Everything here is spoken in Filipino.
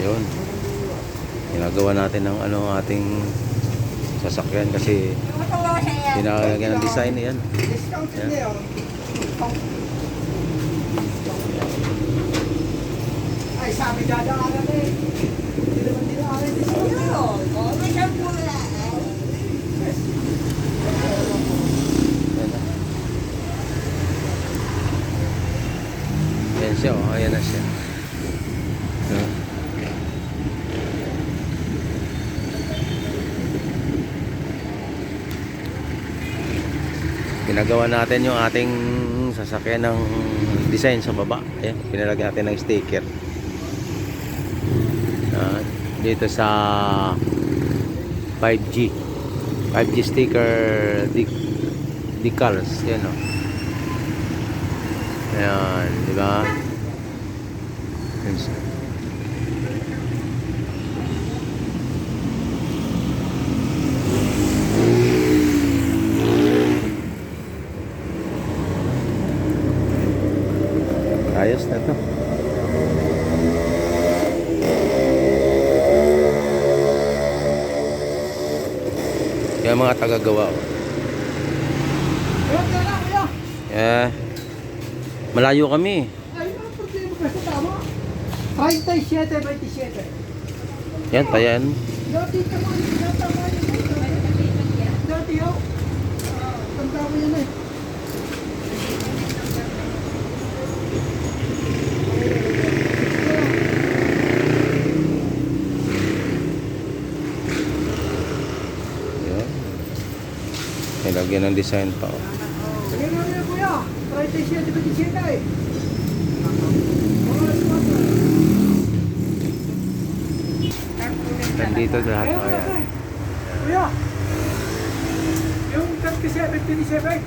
Yun. Ginagawa natin ng ano ating sasakyan kasi Pinalagyan ng design yan. Yan. Ay, sabi dadaanan eh. Hindi naman dinaanan. Yan siya, oh. Ayan na siya. Ginagawa natin yung ating sasakyan ng design sa baba. Ayan, pinalagyan natin ng sticker. Yan. dito sa 5G. 5G sticker de- decals. Yan o. Ayan, di ba? Ayos na to. Yan mga tagagawa. oh. Eh, malayo kami. 37, 27. Yan, tayan. Dati tama yun, tama yun. Dati oh. Tanda mo yun eh. Yan. Nilagyan ng design pa. oh. Sige mo yun kuya. 37, 27. Nandito lahat. Ayun, Oh, yan. Kuya. Yung 37, 27.